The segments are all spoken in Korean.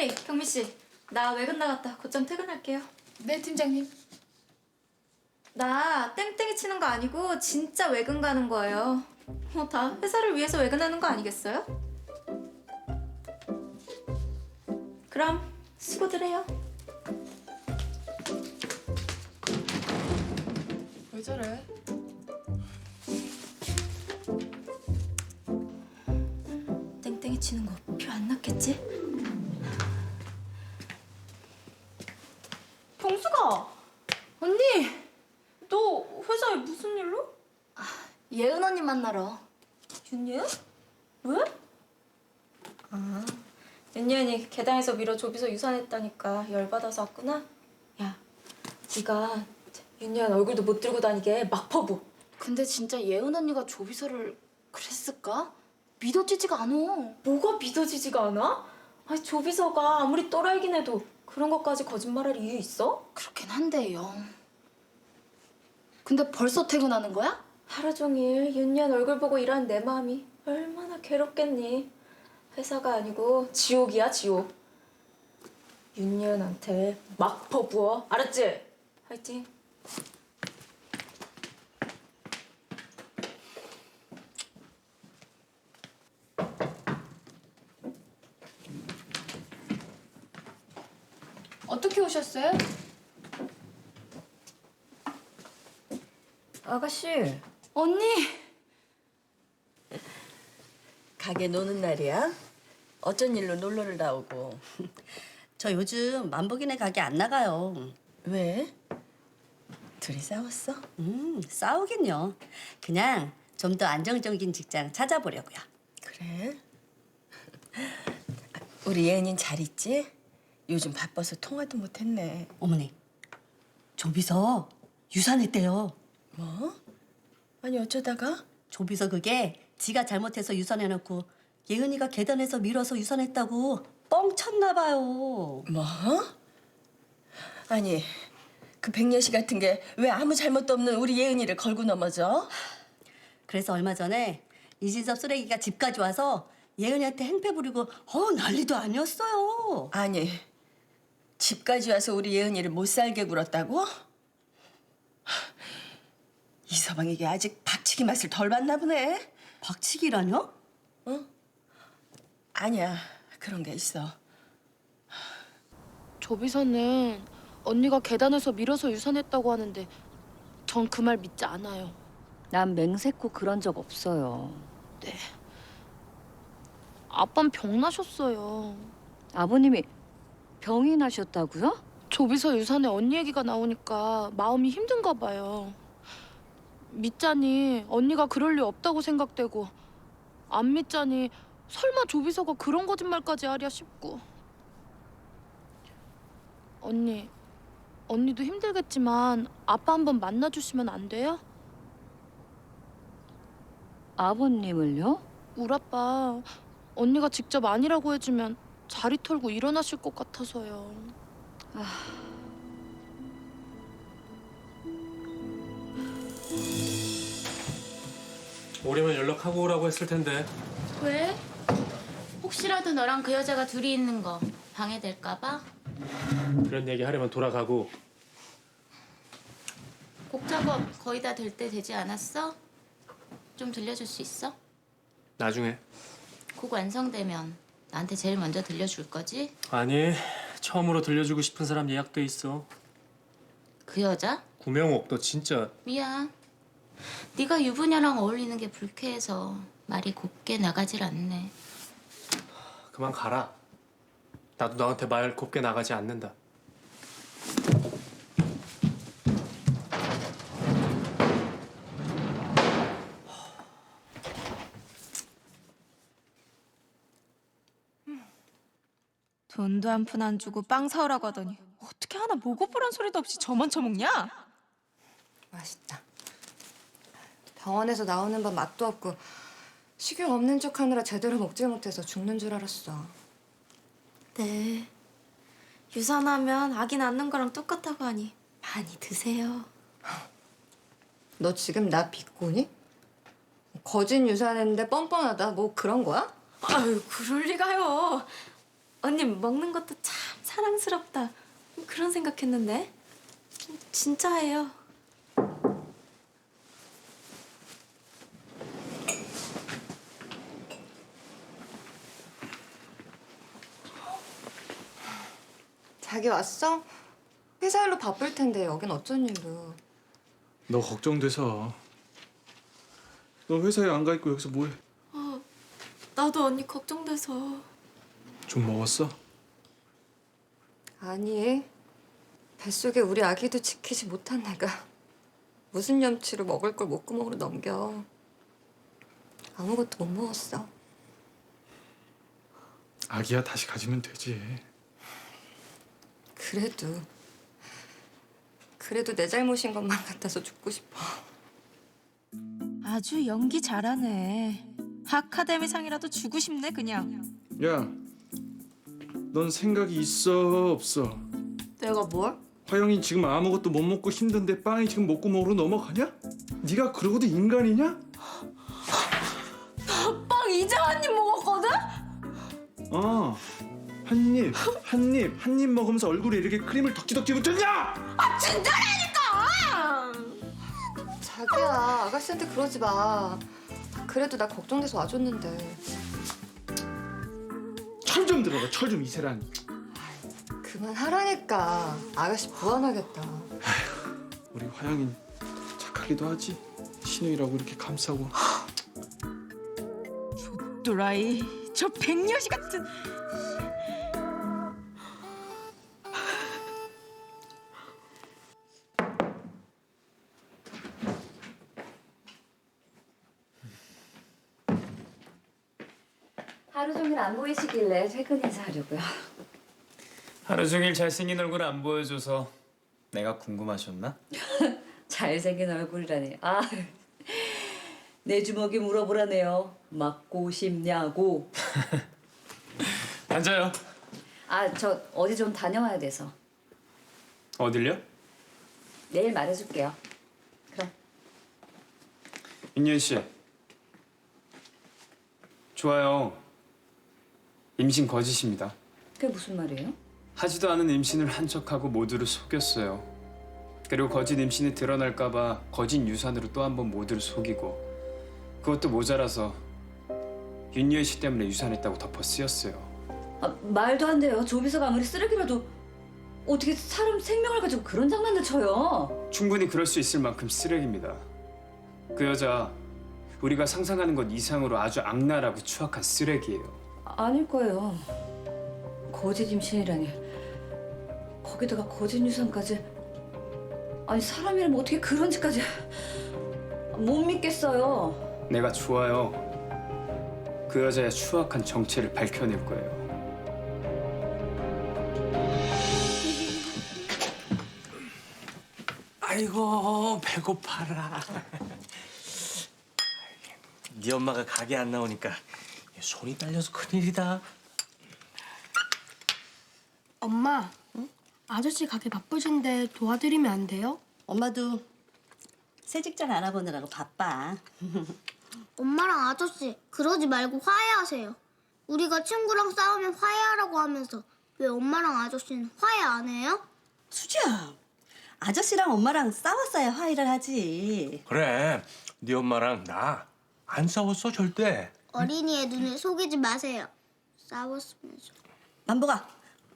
혜리, 경미 씨, 나 외근 나갔다. 곧장 퇴근할게요. 네, 팀장님. 나 땡땡이 치는 거 아니고 진짜 외근 가는 거예요. 뭐 다 회사를 위해서 외근하는 거 아니겠어요? 그럼 수고들 해요. 왜 저래? 만나러. 윤예은? 왜? 아, 윤예은이 계단에서 밀어 조비서 유산했다니까 열받아서 왔구나? 야, 네가 윤예은 얼굴도 못 들고 다니게 막 퍼부. 근데 진짜 예은 언니가 조비서를 그랬을까? 믿어지지가 않아. 뭐가 믿어지지가 않아? 아니 조비서가 아무리 또라이긴 해도 그런 것까지 거짓말할 이유 있어? 그렇긴 한데요. 근데 벌써 퇴근하는 거야? 하루 종일 윤예은 얼굴 보고 일하는 내 마음이 얼마나 괴롭겠니? 회사가 아니고 지옥이야 지옥. 윤예은한테 막 퍼부어 알았지? 화이팅. 어떻게 오셨어요? 아가씨 언니! 가게 노는 날이야? 어쩐 일로 놀러를 나오고 저 요즘 만복이네 가게 안 나가요. 왜? 둘이 싸웠어? 음, 싸우긴요. 그냥 좀 더 안정적인 직장 찾아보려고요. 그래? 우리 예은이는 잘 있지? 요즘 바빠서 통화도 못했네 어머니, 조비서 유산했대요. 뭐? 아니 어쩌다가? 조비서 그게 지가 잘못해서 유산해놓고 예은이가 계단에서 밀어서 유산했다고 뻥 쳤나 봐요. 뭐? 아니 그 백녀시 같은 게 왜 아무 잘못도 없는 우리 예은이를 걸고 넘어져? 그래서 얼마 전에 이진섭 쓰레기가 집까지 와서 예은이한테 행패 부리고 어 난리도 아니었어요. 아니 집까지 와서 우리 예은이를 못 살게 굴었다고? 이 서방에게 아직 박치기 맛을 덜 봤나 보네. 박치기라뇨? 아니야 그런 게 있어. 조비서는 언니가 계단에서 밀어서 유산했다고 하는데 전 그 말 믿지 않아요. 난 맹세코 그런 적 없어요. 아빤 병 나셨어요. 아버님이 병이 나셨다고요? 조비서 유산에 언니 얘기가 나오니까 마음이 힘든가 봐요. 믿자니 언니가 그럴 리 없다고 생각되고 안 믿자니 설마 조비서가 그런 거짓말까지 하랴 싶고 언니 언니도 힘들겠지만 아빠 한번 만나주시면 안 돼요? 아버님을요? 울 아빠 언니가 직접 아니라고 해주면 자리 털고 일어나실 것 같아서요. 오려면 연락하고 오라고 했을 텐데 왜? 혹시라도 너랑 그 여자가 둘이 있는 거 방해될까봐? 그런 얘기 하려면 돌아가고 곡 작업 거의 다 될 때 되지 않았어? 좀 들려줄 수 있어? 나중에 곡 완성되면 나한테 제일 먼저 들려줄 거지? 아니 처음으로 들려주고 싶은 사람 예약돼 있어 그 여자? 구명옥 너 진짜 미안. 네가 유부녀랑 어울리는 게 불쾌해서 말이 곱게 나가질 않네. 그만 가라 나도 너한테 말 곱게 나가지 않는다 돈도 한 푼 안 주고 빵 사오라고 하더니 어떻게 하나 목오프란 소리도 없이 저만 처먹냐? 맛있다. 병원에서 나오는 밥 맛도 없고 식욕 없는 척 하느라 제대로 먹질 못해서 죽는 줄 알았어. 네. 유산하면 아기 낳는 거랑 똑같다고 하니 많이 드세요. 너 지금 나 비꼬니? 거짓 유산했는데 뻔뻔하다 뭐 그런 거야? 아유, 그럴 리가요. 언니 먹는 것도 참 사랑스럽다. 그런 생각했는데 진짜예요. 자기 왔어? 회사 일로 바쁠 텐데 여긴 어쩐 일로? 너 걱정돼서. 너 회사에 안 가 있고 여기서 뭐해? 나도 언니 걱정돼서. 좀 먹었어? 아니 뱃속에 우리 아기도 지키지 못한 내가 무슨 염치로 먹을 걸 목구멍으로 넘겨 아무것도 못 먹었어 아기야 다시 가지면 되지. 그래도 그래도 내 잘못인 것만 같아서 죽고 싶어 아주 연기 잘하네. 아카데미 상이라도 주고 싶네 그냥. 야, 넌 생각이 있어 없어? 내가 뭘? 화영이 지금 아무것도 못 먹고 힘든데 빵이 지금 목구멍으로 넘어가냐? 네가 그러고도 인간이냐? 빵 이제 한 입 먹었거든? 어. 한 입, 한 입, 한 입 먹으면서 얼굴에 이렇게 크림을 덕지덕지 붙였냐? 자기야 아가씨한테 그러지 마 그래도 나 걱정돼서 와줬는데 철 좀 들어라, 철 좀 이세란. 그만하라니까 아가씨 부안하겠다 우리 화영이 착하기도 하지. 신우이라고 이렇게 감싸고. 또라이 저 백녀시 같은. 하루 종일 안 보이시길래 퇴근 인사하려고요. 하루 종일 잘생긴 얼굴 안 보여줘서 내가 궁금하셨나? 잘생긴 얼굴이라니. 아, 내 주먹이 물어보라네요. 맞고 싶냐고. 앉아요. 아, 저 어디 좀 다녀와야 돼서. 어딜요? 내일 말해줄게요. 그럼. 윤현 씨. 좋아요. 임신 거짓입니다. 그게 무슨 말이에요? 하지도 않은 임신을 한 척하고 모두를 속였어요. 그리고 거짓 임신이 드러날까봐 거짓 유산으로 또 한 번 모두를 속이고 그것도 모자라서 윤여희 씨 때문에 유산했다고 덮어 쓰였어요. 아, 말도 안 돼요. 조비서가 아무리 쓰레기라도 어떻게 사람 생명을 가지고 그런 장난을 쳐요? 충분히 그럴 수 있을 만큼 쓰레기입니다. 그 여자 우리가 상상하는 것 이상으로 아주 악랄하고 추악한 쓰레기예요. 아닐 거예요. 거짓 임신이라니. 거기다가 거짓 유산까지. 아니 사람이라면 어떻게 그런 짓까지 못 믿겠어요. 내가 좋아요. 그 여자의 추악한 정체를 밝혀낼 거예요. 아이고 배고파라. 네 엄마가 가게 안 나오니까 손이 딸려서 큰일이다. 엄마, 아저씨 가게 바쁘신데 도와드리면 안 돼요? 엄마도 새 직장 알아보느라고 바빠. 엄마랑 아저씨 그러지 말고 화해하세요. 우리가 친구랑 싸우면 화해하라고 하면서 왜 엄마랑 아저씨는 화해 안 해요? 수지야, 아저씨랑 엄마랑 싸웠어야 화해를 하지. 그래, 네 엄마랑 나 안 싸웠어 절대. 어린이의 눈을 속이지 마세요. 싸웠으면서. 만보가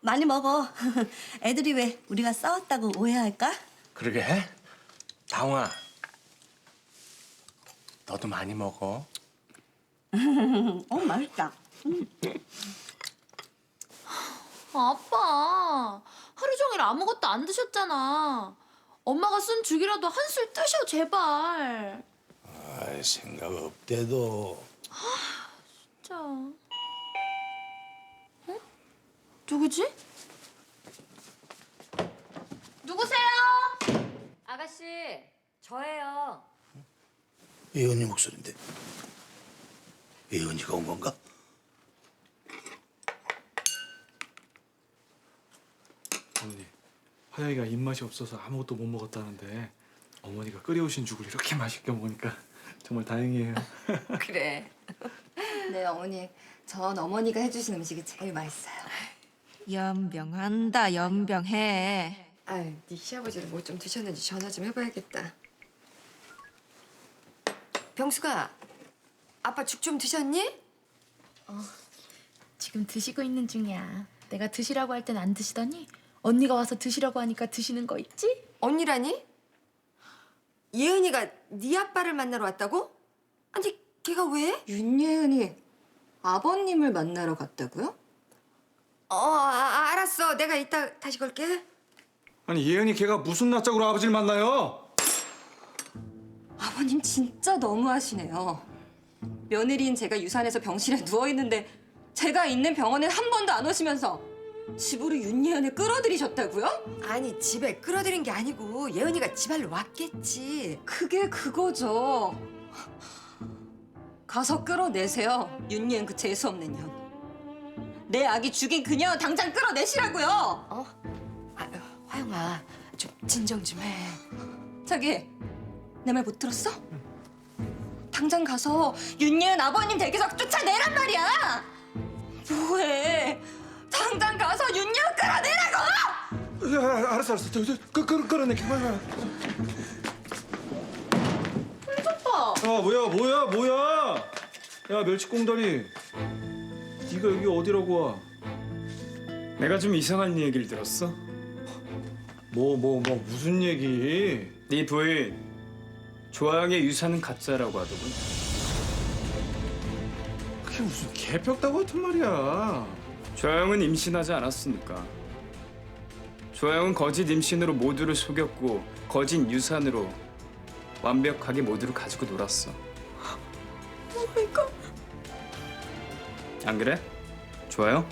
많이 먹어. 애들이 왜 우리가 싸웠다고 오해할까? 그러게 해. 다홍아, 너도 많이 먹어. 어 맛있다. 아빠, 하루 종일 아무것도 안 드셨잖아. 엄마가 쓴 죽이라도 한술 뜨셔, 제발. 아이, 생각 없대도 진짜. 어? 누구지? 누구세요? 아가씨, 저예요. 예언이 목소리인데 예언이가 온 건가? 어머니, 화영이가 입맛이 없어서 아무것도 못 먹었다는데 어머니가 끓여오신 죽을 이렇게 맛있게 먹으니까 정말 다행이에요. 그래 네 어머니 전 어머니가 해주신 음식이 제일 맛있어요 연병한다 연병해. 아이, 네 시아버지는 뭐 좀 드셨는지 전화 좀 해봐야겠다. 병수가 아빠 죽 좀 드셨니? 지금 드시고 있는 중이야. 내가 드시라고 할 땐 안 드시더니 언니가 와서 드시라고 하니까 드시는 거 있지? 언니라니? 예은이가 네 아빠를 만나러 왔다고? 아니 걔가 왜? 윤예은이 아버님을 만나러 갔다고요? 어 아, 알았어 내가 이따 다시 걸게 아니 예은이 걔가 무슨 낯짝으로 아버지를 만나요? 아버님 진짜 너무하시네요 며느리인 제가 유산해서 병실에 누워 있는데 제가 있는 병원에 한 번도 안 오시면서 집으로 윤예은을 끌어들이셨다고요? 아니 집에 끌어들인 게 아니고 예은이가 집안로 왔겠지. 그게 그거죠. 가서 끌어내세요 윤예은 그 재수없는 년 내 아기 죽인 그녀 당장 끌어내시라고요! 어? 아, 화영아 좀 진정 좀 해. 자기 내 말 못 들었어? 당장 가서 윤예은 아버님 댁에서 쫓아내란 말이야! 뭐해 당장 가서 윤예은 끌어내라고 야, 알았어 알았어 저, 저, 끄, 끄, 끌어내게 빨리 빨리 야 뭐야 뭐야 뭐야 야 멸치꽁다리 네가 여기 어디라고 와? 내가 좀 이상한 얘기를 들었어. 뭐 뭐 뭐 무슨 얘기? 네 부인 조아영의 유산은 가짜라고 하더군. 그게 무슨 개벽다구 같은 말이야 조아영은 임신하지 않았으니까. 조아영은 거짓 임신으로 모두를 속였고 거짓 유산으로 완벽하게 모두를 가지고 놀았어. 안 그래? 좋아요?